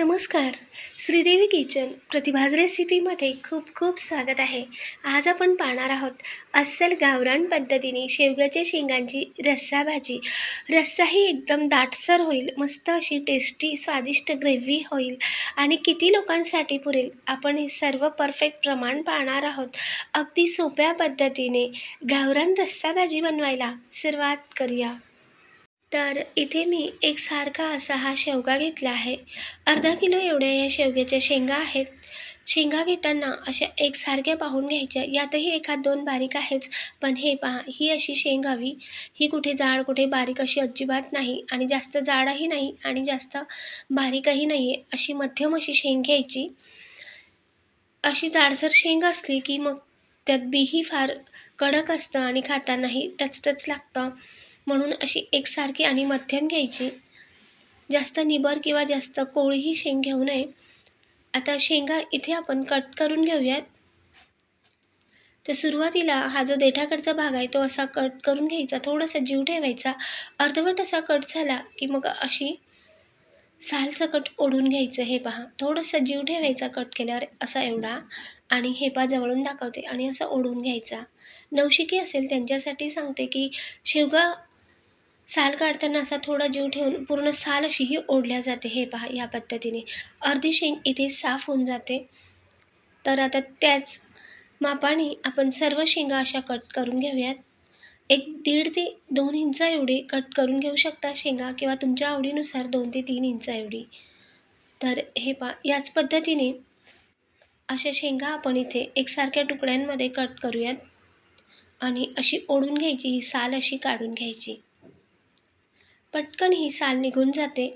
नमस्कार. श्रीदेवी किचन प्रतिभाज रेसिपीमध्ये खूप खूप स्वागत आहे. आज आपण पाहणार आहोत अस्सल गावरान पद्धतीने शेवग्याच्या शेंगांची रस्सा भाजी. रस्साही एकदम दाटसर होईल मस्त अशी टेस्टी स्वादिष्ट ग्रेव्ही होईल आणि किती लोकांसाठी पुरेल आपण हे सर्व परफेक्ट प्रमाण पाहणार आहोत. अगदी सोप्या पद्धतीने गावरान रस्सा भाजी बनवायला सुरुवात करूया. तर इथे मी एकसारखा असा हा शेवगा घेतला आहे. अर्धा किलो एवढ्या या शेवग्याच्या शेंगा आहेत. शेंगा घेताना अशा एकसारख्या पाहून घ्यायच्या. यातही एखाद दोन बारीक आहेच. पण हे पहा ही अशी शेंग हवी. ही कुठे जाड कुठे बारीक अशी अजिबात नाही आणि जास्त जाडही नाही आणि जास्त बारीकही नाही आहे अशी मध्यम अशी शेंग घ्यायची. अशी जाडसर शेंग असली की मग त्यात बीही फार कडक असतं आणि खातानाही टचटच लागतं. म्हणून अशी एकसारखी आणि मध्यम घ्यायची. जास्त निबर किंवा जास्त कोळीही शेंग घेऊ नये. आता शेंगा इथे आपण कट करून घेऊयात. तर सुरुवातीला हा जो देठाकडचा भाग आहे तो असा कट करून घ्यायचा. थोडासा जीव ठेवायचा. अर्धवट असा कट झाला की मग अशी सालसकट ओढून घ्यायचं हे पहा. थोडंसं जीव ठेवायचा कट केल्यावर असा एवढा आणि हे पा जवळून दाखवते आणि असं ओढून घ्यायचा. नवशिकी असेल त्यांच्यासाठी सांगते की शेवगा साल काढताना असा थोडा जीव ठेवून पूर्ण साल अशी ही ओढल्या जाते. हे पहा या पद्धतीने. अर्धी शेंग इथे साफ होऊन जाते. तर आता त्याच मापाने आपण सर्व शेंगा अशा कट करून घेऊयात. एक दीड ते दोन इंच एवढी कट करून घेऊ शकता शेंगा किंवा तुमच्या आवडीनुसार दोन ते तीन इंच एवढी. तर हे पा याच पद्धतीने अशा शेंगा आपण इथे एकसारख्या तुकड्यांमध्ये कट करूयात. आणि अशी ओढून घ्यायची ही साल अशी काढून घ्यायची. पटकन ही साल निघून जाते.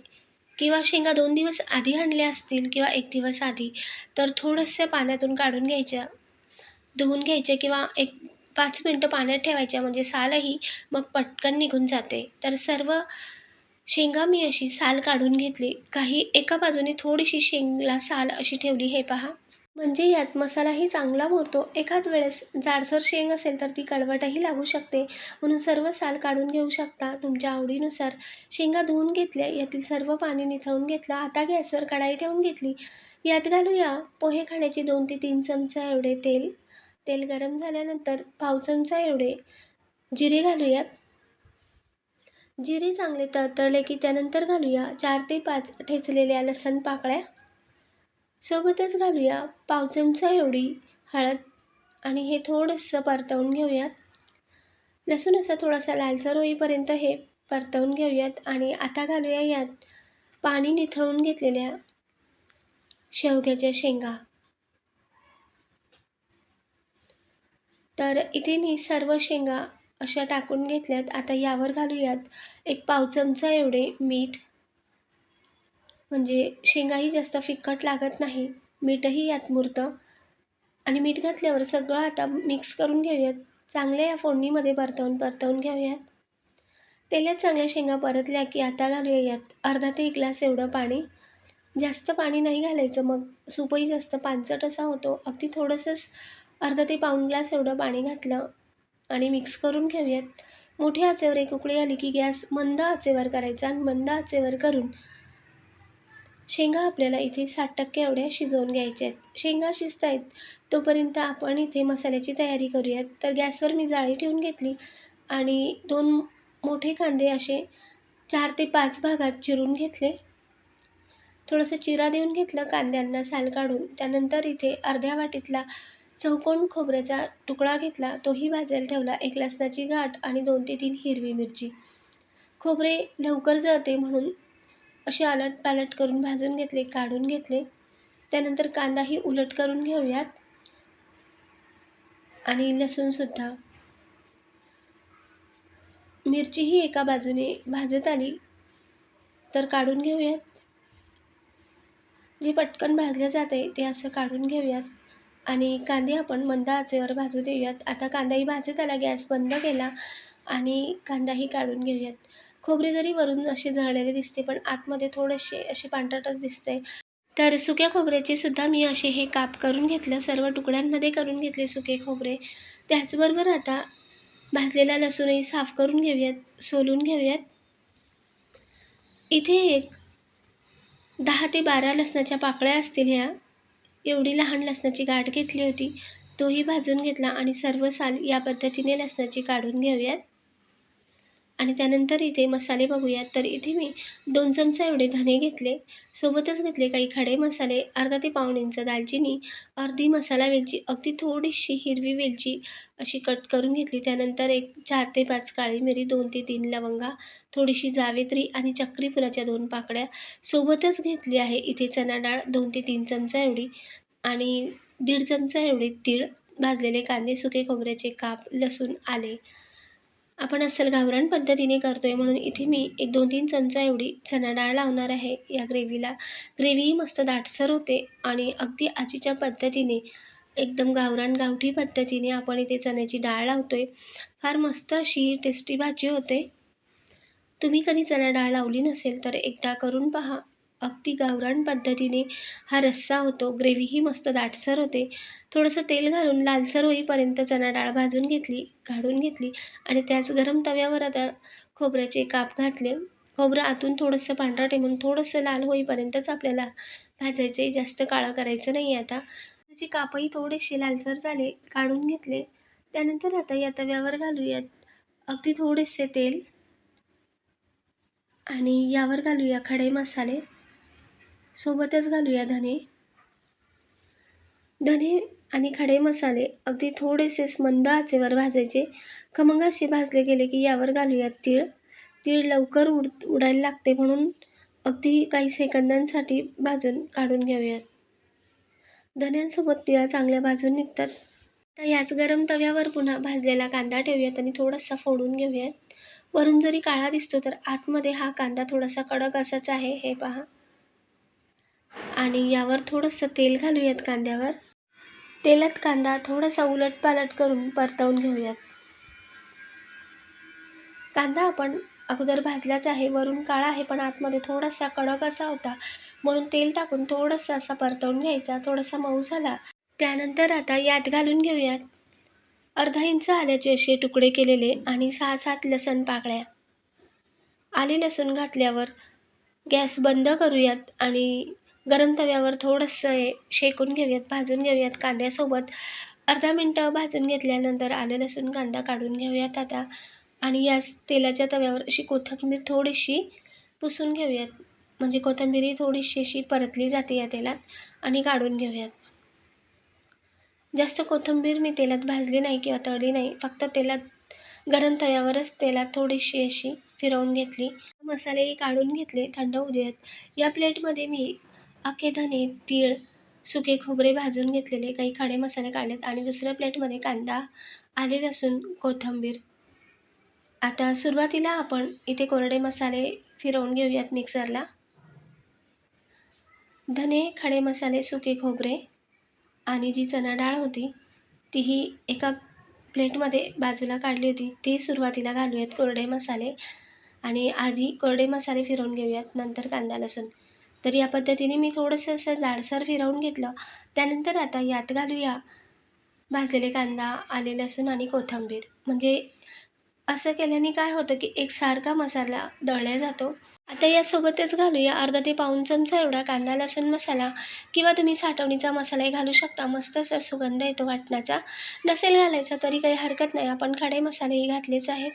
किंवा शेंगा दोन दिवस आधी आणल्या असतील किंवा एक दिवस आधी तर थोडंसं पाण्यातून काढून घ्यायच्या धुवून घ्यायच्या किंवा एक पाच मिनटं पाण्यात ठेवायच्या. म्हणजे सालही मग पटकन निघून जाते. तर सर्व शेंगा मी अशी साल काढून घेतली. काही एका बाजूने थोडीशी शेंगला साल अशी ठेवली. हे पहा. म्हणजे यात मसालाही चांगला मुरतो. एखाद वेळेस जाडसर शेंग असेल तर ती कडवटही लागू शकते. म्हणून सर्व साल काढून घेऊ शकता. तुमच्या आवडीनुसार शेंगा धुवून घेतल्या यातील सर्व पाणी निथळून घेतलं आता गॅसवर कढाई ठेवून घेतली. यात घालूया पोहे खाण्याचे दोन ते तीन चमचा एवढे तेल. तेल गरम झाल्यानंतर पाव चमचा एवढे जिरे घालूयात. जिरे चांगले तळतळले की त्यानंतर घालूया चार ते पाच ठेचलेल्या लसण पाकळ्या. सोबतच घालूया पाव चमचा एवढी हळद आणि हे थोडंसं परतवून घेऊयात. लसूण असा थोडासा लालसर होईपर्यंत हे परतवून घेऊयात आणि आता घालूया यात पाणी निथळून घेतलेल्या शेवग्याच्या शेंगा. तर इथे मी सर्व शेंगा अशा टाकून घेतल्यात. आता यावर घालूयात एक पाव चमचा एवढे मीठ म्हणजे शेंगाही जास्त फिक्कट लागत नाही. मीठही यात मुरतं. आणि मीठ घातल्यावर सगळं आता मिक्स करून घेऊयात. चांगल्या या फोडणीमध्ये परतवून परतवून घेऊयात. तेलात चांगल्या शेंगा परतल्या की आता घालूया यात अर्धा ते एक ग्लास एवढं पाणी. जास्त पाणी नाही घालायचं मग. सूपही जास्त पानचट असा होतो. अगदी थोडंसंच अर्धा ते पाऊण ग्लास एवढं पाणी घातलं आणि मिक्स करून घेऊयात. मोठ्या आचेवर एक उकळी आली की गॅस मंद आचेवर करायचा आणि मंद आचेवर करून शेंगा आपल्याला इथे साठ टक्के एवढ्या शिजवून घ्यायच्या आहेत. शेंगा शिजत आहेत तोपर्यंत आपण इथे मसाल्याची तयारी करूयात. तर गॅसवर मी जाळी ठेवून घेतली आणि दोन मोठे कांदे असे चार ते पाच भागात चिरून घेतले. थोडंसं चिरा देऊन घेतलं कांद्यांना साल काढून. त्यानंतर इथे अर्ध्या वाटीतला चौकोन खोबऱ्याचा तुकडा घेतला. तोही भाजायला ठेवला एक लसणाची गाठ आणि दोन ते तीन हिरवी मिरची. खोबरे लवकर जळते म्हणून असे अलट पालट करून भाजून घेतले काढून घेतले. त्यानंतर कांदाही उलट करून घेऊयात. आणि लसूणसुद्धा मिरचीही एका बाजूने भाजत आली तर काढून घेऊयात. जे पटकन भाजलं जाते ते असं काढून घेऊयात. आणि कांदे आपण मंद आचेवर भाजू देऊयात. आता कांदाही भाजत आला गॅस बंद केला आणि कांदाही काढून घेऊयात. खोबरे जरी वरून असे जळलेले दिसते पण आतमध्ये थोडेसे असे पांढरटच दिसते. तर सुक्या खोबऱ्याचे सुद्धा मी असे हे काप करून घेतलं सर्व तुकड्यांमध्ये करून घेतले सुके खोबरे. त्याचबरोबर आता भाजलेला लसूणही साफ करून घेऊयात सोलून घेऊयात. इथे एक दहा ते बारा लसणाच्या पाकळ्या असतील ह्या. एवढी लहान लसणाची गाठ घेतली होती. तोही भाजून घेतला आणि सर्व साल या पद्धतीने लसणाची काढून घेऊयात. आणि त्यानंतर इथे मसाले बघूयात. तर इथे मी दोन चमचा एवढे धने घेतले. सोबतच घेतले काही खडे मसाले अर्धा ते पाऊण इंच दालचिनी अर्धी मसाला वेलची अगदी थोडीशी हिरवी वेलची अशी कट करून घेतली. त्यानंतर एक चार ते पाच काळी मिरी दोन ते तीन लवंगा थोडीशी जावेत्री आणि चक्री फुलाच्या दोन पाकळ्या सोबतच घेतली आहे इथे चणा डाळ दोन ते तीन चमचा एवढी आणि दीड चमचा एवढी तीळ भाजलेले कांदे सुके खोबऱ्याचे काप लसूण आले. आपण अस्सल गावरान पद्धतीने करतो आहे म्हणून इथे मी एक दोन तीन चमचा एवढी चणा डाळ लावणार आहे या ग्रेव्हीला. ग्रेव्ही मस्त दाटसर होते आणि अगदी आजीच्या पद्धतीने एकदम गावरान गावठी पद्धतीने आपण इथे चण्याची डाळ लावतो आहे फार मस्त अशी टेस्टी भाजी होते. तुम्ही कधी चणा डाळ लावली नसेल तर एकदा करून पहा. अगदी गावरान पद्धतीने हा रस्सा होतो. ग्रेव्हीही मस्त दाटसर होते. थोडंसं तेल घालून लालसर होईपर्यंत चणा डाळ भाजून घेतली काढून घेतली आणि त्याच गरम तव्यावर आता खोबऱ्याचे काप घातले. खोबरं आतून थोडंसं पांढरं टेमून थोडंसं लाल होईपर्यंतच आपल्याला भाजायचं. आहे जास्त काळं करायचं नाही आता. त्याची कापही थोडेसे लालसर झाले काढून घेतले. त्यानंतर आता या तव्यावर घालूयात. अगदी थोडेसे तेल आणि यावर घालूया खडे मसाले. सोबतच घालूया धने. धने आणि खडे मसाले अगदी थोडेसे मंद आचेवर भाजायचे. खमंग असे भाजले गेले की यावर घालूयात तीळ. तीळ लवकर उड उडायला लागते म्हणून अगदी काही सेकंदांसाठी भाजून काढून घेऊयात. धन्यांसोबत तिळा चांगल्या भाजून निघतात. तर याच गरम तव्यावर पुन्हा भाजलेला कांदा ठेवूयात आणि थोडासा फोडून घेऊयात. वरून जरी काळा दिसतो तर आतमध्ये हा कांदा थोडासा कडक असाच आहे. हे पहा. आणि यावर थोडंसं तेल घालूयात कांद्यावर. तेलात कांदा थोडासा उलटपालट करून परतवून घेऊयात. कांदा आपण अगोदर भाजलाच आहे वरून काळा आहे पण आतमध्ये थोडासा कडक असा होता. म्हणून तेल टाकून थोडंसं असा परतवून घ्यायचा थोडासा मऊ झाला. त्यानंतर आता यात घालून घेऊयात अर्धा इंच आल्याचे असे तुकडे केलेले आणि सहा सात लसण पाकळ्या. आले लसूण घातल्यावर गॅस बंद करूयात आणि गरम तव्यावर थोडंसं शेकून घेऊयात भाजून घेऊयात कांद्यासोबत. अर्धा मिनटं भाजून घेतल्यानंतर आले लसूण कांदा काढून घेऊयात आता. आणि याच तेलाच्या तव्यावर अशी कोथिंबीर थोडीशी पुसून घेऊयात. म्हणजे कोथिंबीर थोडीशी अशी परतली जाते या तेलात आणि काढून घेऊयात. जास्त कोथिंबीर मी तेलात भाजली नाही किंवा तळली नाही फक्त तेलात गरम तव्यावरच तेलात थोडीशी अशी फिरवून घेतली. मसालेही काढून घेतले थंड होऊ देत. या प्लेटमध्ये मी अख्खे धने तीळ सुके खोबरे भाजून घेतलेले काही खडे मसाले काढलेत आणि दुसऱ्या प्लेटमध्ये कांदा आले लसूण कोथिंबीर. आता सुरुवातीला आपण इथे कोरडे मसाले फिरवून घेऊयात मिक्सरला. धने खडे मसाले सुके खोबरे आणि जी चणा डाळ होती तीही एका प्लेटमध्ये बाजूला काढली होती. ती सुरुवातीला घालूयात कोरडे मसाले आणि आधी कोरडे मसाले फिरवून घेऊयात नंतर कांदा लसूण. तर या पद्धतीने मी थोडंसं असं जाडसर फिरवून घेतलं. त्यानंतर आता यात घालूया भाजलेले कांदा आले लसूण आणि कोथिंबीर. म्हणजे असं केल्याने काय होतं की एकसारखा मसाला दळला जातो. आता यासोबतच घालूया अर्धा ते पाऊण चमचा एवढा कांदा लसूण मसाला किंवा तुम्ही साठवणीचा मसालाही घालू शकता. मस्त असा सुगंध येतो वाटणाचा नसेल घालायचा तरी काही हरकत नाही. आपण खडे मसालेही घातलेच आहेत.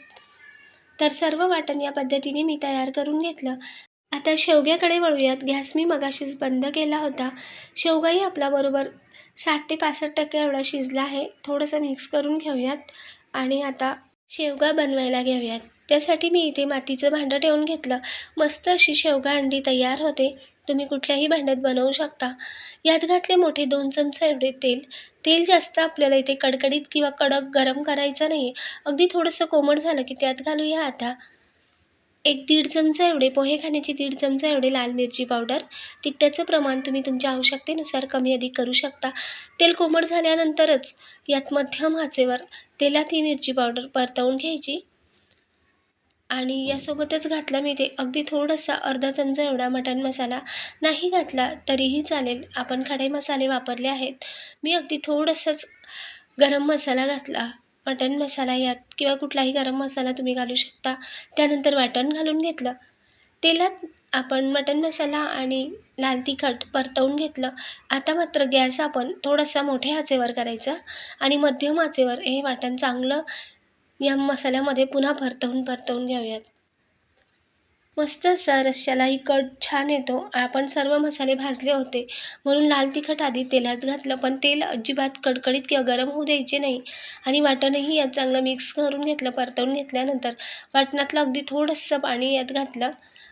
तर सर्व वाटण या पद्धतीने मी तयार करून घेतलं. आता शेवग्याकडे वळूयात. गॅस मी मगाशीच बंद केला होता. शेवगाही आपला बरोबर साठ ते पासष्ट टक्के एवढा शिजला आहे. थोडंसं मिक्स करून घेऊयात आणि आता शेवगा बनवायला घेऊयात. त्यासाठी मी इथे मातीचं भांडं ठेवून घेतलं. मस्त अशी शेवगा अंडी तयार होते. तुम्ही कुठल्याही भांड्यात बनवू शकता. यात घातले मोठे दोन चमचे एवढे तेल. तेल जास्त आपल्याला इथे कडकडीत किंवा कडक गरम करायचं नाही अगदी थोडंसं कोमट झालं की त्यात घालूया आता. एक दीड चमचा एवढे पोहे खाण्याची दीड चमचा एवढे लाल मिरची पावडर तिखटाचं प्रमाण तुम्ही तुमच्या आवश्यकतेनुसार कमी अधिक करू शकता. तेल कोमट झाल्यानंतरच यात मध्यम आचेवर तेलात ही मिरची पावडर परतवून घ्यायची. आणि यासोबतच घातला मी ते अगदी थोडासा अर्धा चमचा एवढा मटण मसाला. नाही घातला तरीही चालेल. आपण खडे मसाले वापरले आहेत. मी अगदी थोडंसंच गरम मसाला घातला. मटन मसाला यात किंवा कुठलाही गरम मसाला तुम्ही घालू शकता. त्यानंतर वाटण घालून घेतलं. तेलात आपण मटण मसाला आणि लाल तिखट परतवून घेतलं. आता मात्र गॅस आपण थोडासा मोठ्या आचेवर करायचा आणि मध्यम आचेवर हे वाटण चांगलं या मसाल्यामध्ये पुन्हा परतवून परतवून घेऊयात मस्त असा रश्श्यालाही कट छान येतो. आपण सर्व मसाले भाजले होते. म्हणून लाल तिखट आधी तेलात घातलं पण तेल अजिबात कडकडीत किंवा गरम होऊ द्यायचे नाही. आणि वाटणही यात चांगलं मिक्स करून घेतलं परतवून घेतल्यानंतर वाटणातलं अगदी थोडंसं पाणी यात घातलं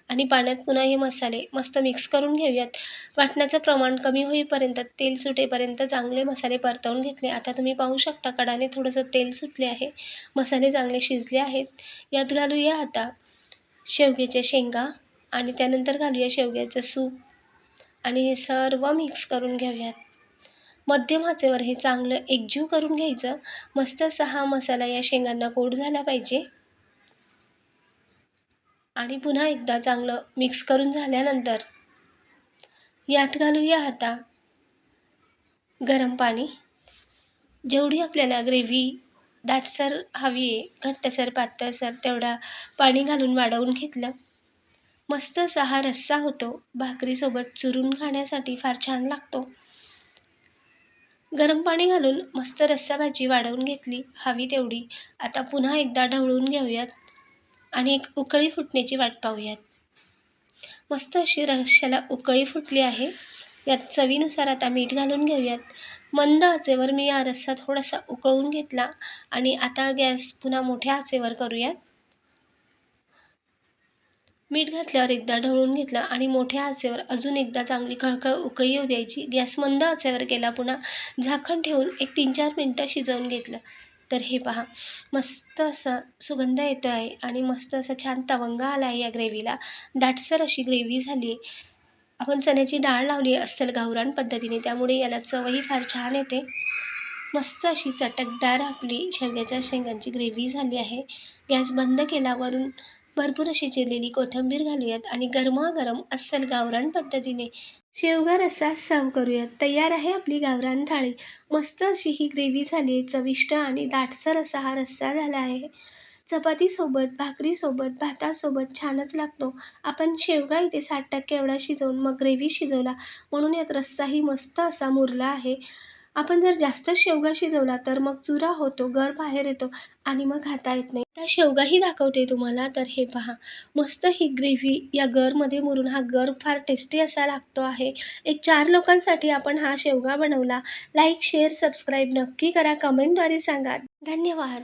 आणि पाण्यात पुन्हा हे मसाले मस्त मिक्स करून घेऊयात. वाटणाचं प्रमाण कमी होईपर्यंत तेल सुटेपर्यंत चांगले मसाले परतवून घेतले. आता तुम्ही पाहू शकता कडाने थोडंसं तेल सुटले आहे. मसाले चांगले शिजले आहेत. यात घालूया आता. शेवग्याच्या शेंगा आणि त्यानंतर घालूया शेवग्याचं सूप. आणि हे सर्व मिक्स करून घेऊयात. मध्यम आचेवर हे चांगलं एकजीव करून घ्यायचं. मस्त असा हा मसाला या शेंगांना गोड झाला पाहिजे. आणि पुन्हा एकदा चांगलं मिक्स करून झाल्यानंतर यात घालूया आता गरम पाणी. जेवढी आपल्याला ग्रेव्ही दाटसर हवी आहे घट्टसर पातळसर तेवढा पाणी घालून वाढवून घेतलं. मस्त असा हा रस्सा होतो. भाकरीसोबत चुरून खाण्यासाठी फार छान लागतो. गरम पाणी घालून मस्त रस्सा भाजी वाढवून घेतली. हवी तेवढी. आता पुन्हा एकदा ढवळून घेऊयात आणि एक उकळी फुटण्याची वाट पाहूयात. मस्त अशी रश्श्याला उकळी फुटली आहे. यात चवीनुसार आता मीठ घालून घेऊयात. मंद आचेवर मी हा रस्सा थोडासा उकळून घेतला आणि आता गॅस पुन्हा मोठ्या आचेवर करूयात. मीठ घातल्यावर एकदा ढवळून घेतलं आणि मोठ्या आचेवर अजून एकदा चांगली कळकळ उकळी येऊ द्यायची. गॅस मंद आचेवर केला पुन्हा झाकण ठेवून एक तीन चार मिनटं शिजवून घेतलं. तर हे पहा मस्त असा सुगंध येतो आहे आणि मस्त असा छान तवंगा आला आहे या ग्रेव्हीला दाटसर अशी ग्रेव्ही झाली. आपण चण्याची डाळ लावली अस्सल गावरान पद्धतीने त्यामुळे याला चवही फार छान येते. मस्त अशी चटकदार आपली शेवग्याच्या शेंगांची ग्रेव्ही झाली आहे. गॅस बंद केल्यावरून भरपूर अशी चिरलेली कोथिंबीर घालूयात आणि गरमागरम अस्सल गावरान पद्धतीने शेवगा रस्सा सर्व करूयात. तयार आहे आपली गावरान थाळी. मस्त अशी ही ग्रेव्ही झाली आहे. चविष्ट आणि दाटसर असा हा रस्सा झाला आहे. चपातीसोबत भाकरीसोबत भातासोबत छानच लागतो. आपण शेवगा इथे साठ टक्के एवढा शिजवून मग ग्रेव्ही शिजवला. म्हणून यात रस्साही मस्त असा मुरला आहे. आपण जर जास्त शेवगा शिजवला तर मग चुरा होतो गर बाहेर येतो आणि मग खाता येत नाही. त्या शेवगाही दाखवते तुम्हाला तर हे पहा. मस्त ही ग्रेव्ही या गरमध्ये मुरून हा गर फार टेस्टी असा लागतो आहे. एक चार लोकांसाठी आपण हा शेवगा बनवला. लाईक शेअर सबस्क्राईब नक्की करा. कमेंटद्वारे सांगा. धन्यवाद.